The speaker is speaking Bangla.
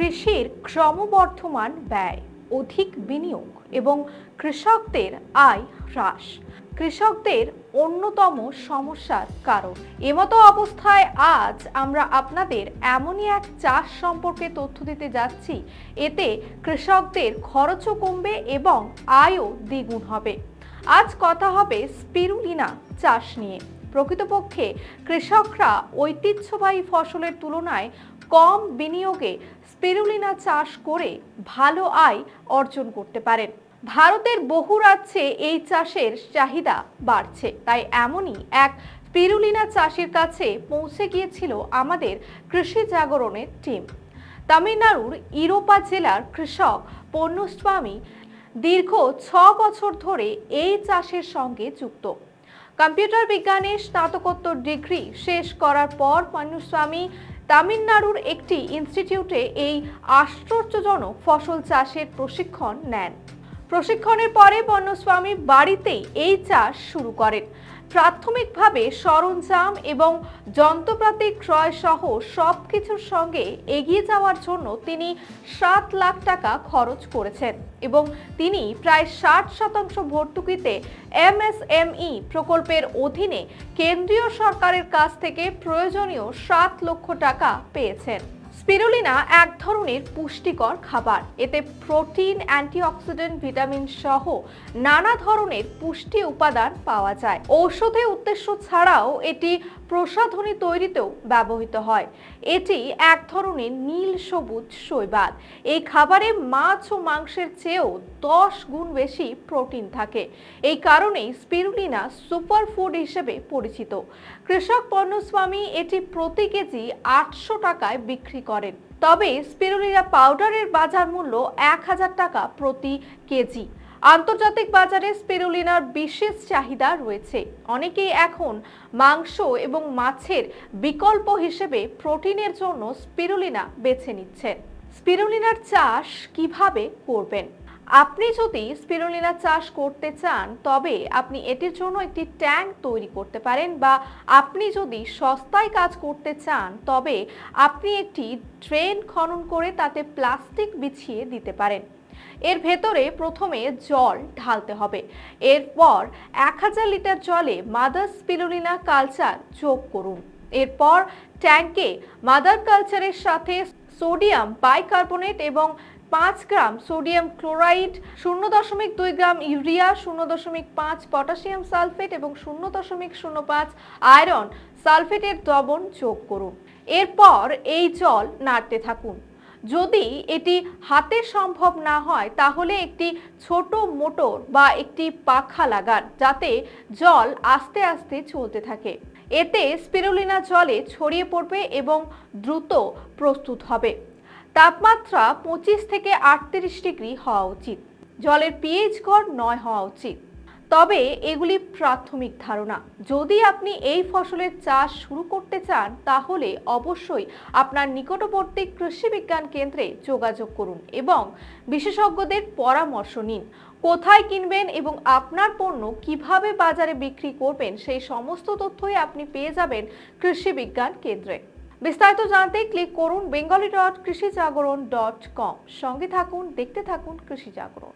কৃষির ক্রমবর্ধমান ব্যয়, অধিক বিনিয়োগ এবং কৃষকদের আয় হ্রাস। কৃষকদের অন্যতম সমস্যার কারণ। এমতো অবস্থায় আজ আমরা আপনাদের এমনই এক চাষ সম্পর্কে তথ্য দিতে যাচ্ছি। এতে কৃষকদের খরচও কমবে এবং আয়ও দ্বিগুণ হবে। আজ কথা হবে স্পিরুলিনা চাষ নিয়ে। প্রকৃতপক্ষে কৃষকরা ঐতিহ্যবাহী ফসলের তুলনায় কম বিনিয়োগে স্পিরুলিনা চাষ করে ভালো আয় অর্জন করতে পারেন। ভারতের বহু রাজ্যে এই চাষের চাহিদা বাড়ছে। তাই এমনই এক স্পিরুলিনা চাষির কাছে পৌঁছে গিয়েছিল আমাদের কৃষি জাগরণের টিম। তামিলনাড়ুর ইরোপা জেলার কৃষক পণ্যস্বামী দীর্ঘ ছ বছর ধরে এই চাষের সঙ্গে যুক্ত। কম্পিউটার বিজ্ঞানে স্নাতকোত্তর ডিগ্রি শেষ করার পর পণ্যস্বামী তামিলনাড়ুর একটি ইনস্টিটিউটে এই আশ্চর্যজনক ফসল চাষের প্রশিক্ষণ নেন। প্রশিক্ষণের পরে বন্যস্বামী বাড়িতেই এই চাষ শুরু করেন। প্রাথমিকভাবে সরঞ্জাম এবং যন্ত্রপাতি ক্রয় সহ সব কিছুর সঙ্গে এগিয়ে যাওয়ার জন্য তিনি সাত লাখ টাকা খরচ করেছেন এবং তিনি প্রায় ষাট শতাংশ ভর্তুকিতে এমএসএমই প্রকল্পের অধীনে কেন্দ্রীয় সরকারের কাছ থেকে প্রয়োজনীয় সাত লক্ষ টাকা পেয়েছেন। স্পিরুলিনা এক ধরনের পুষ্টিকর খাবার। এতে প্রোটিন, অ্যান্টিঅক্সিডেন্ট, ভিটামিন সহ নানা ধরনের পুষ্টি উপাদান পাওয়া যায়। ঔষধে উদ্দেশ্য ছাড়াও এটি প্রসাধনী তৈরিতেও ব্যবহৃত হয়। এটি এক ধরনের নীল সবুজ শৈবাল। এই খাবারে মাছ ও মাংসের চেয়েও দশ গুণ বেশি প্রোটিন থাকে। এই কারণেই স্পিরুলিনা সুপার ফুড হিসেবে পরিচিত। কৃষক পণ্যস্বামী এটি প্রতি কেজি আটশো টাকায় বিক্রি করেন। তবে স্পিরুলিনা পাউডারের বাজার মূল্য এক হাজার টাকা প্রতি কেজি। আন্তর্জাতিক বাজারে স্পিরুলিনার বিশেষ চাহিদা রয়েছে। অনেকেই এখন মাংস এবং মাছের বিকল্প হিসেবে প্রোটিনের জন্য স্পিরুলিনা বেছে নিচ্ছেন। স্পিরুলিনার চাষ কীভাবে করবেন? আপনি যদি স্পিরুলিনা চাষ করতে চান, তবে আপনি এটির জন্য একটি ট্যাঙ্ক তৈরি করতে পারেন বা আপনি যদি সস্তায় কাজ করতে চান, তবে আপনি একটি ড্রেন খনন করে তাতে প্লাস্টিক বিছিয়ে দিতে পারেন। এর ভেতরে প্রথমে জল ঢালতে হবে। এরপর এক হাজার লিটার জলে মাদার স্পিরুলিনা কালচার যোগ করুন। এরপর ট্যাঙ্কে মাদার কালচারের সাথে সোডিয়াম বাইকার্বনেট এবং পাঁচ গ্রাম সোডিয়াম ক্লোরাইড শূন্য দশমিক দুই গ্রাম ইউরিয়া, শূন্য দশমিক পাঁচ পটাশিয়াম সালফেট এবং শূন্য দশমিক শূন্য পাঁচ আয়রন সালফেটের দ্রবণ যোগ করুন। এরপর এই জল নাড়তে থাকুন। যদি এটি হাতে সম্ভব না হয়, তাহলে একটি ছোট মোটর বা একটি পাখা লাগান, যাতে জল আস্তে আস্তে চলতে থাকে। এতে স্পিরুলিনা জলে ছড়িয়ে পড়বে এবং দ্রুত প্রস্তুত হবে। তাপমাত্রা পঁচিশ থেকে আটত্রিশ ডিগ্রি হওয়া উচিত। জলের পিএইচ গড় নয় হওয়া উচিত। তবে এগুলি প্রাথমিক ধারণা। যদি আপনি এই ফসলের চাষ শুরু করতে চান, তাহলে অবশ্যই আপনার নিকটবর্তী কৃষি বিজ্ঞান কেন্দ্রে যোগাযোগ করুন এবং বিশেষজ্ঞদের পরামর্শ নিন। কোথায় কিনবেন এবং আপনার পণ্য কীভাবে বাজারে বিক্রি করবেন, সেই সমস্ত তথ্যই আপনি পেয়ে যাবেন কৃষি বিজ্ঞান কেন্দ্রে। বিস্তারিত জানতে ক্লিক করুন বেঙ্গলি ডট কৃষি জাগরণ ডট কম সঙ্গে থাকুন, দেখতে থাকুন কৃষি জাগরণ।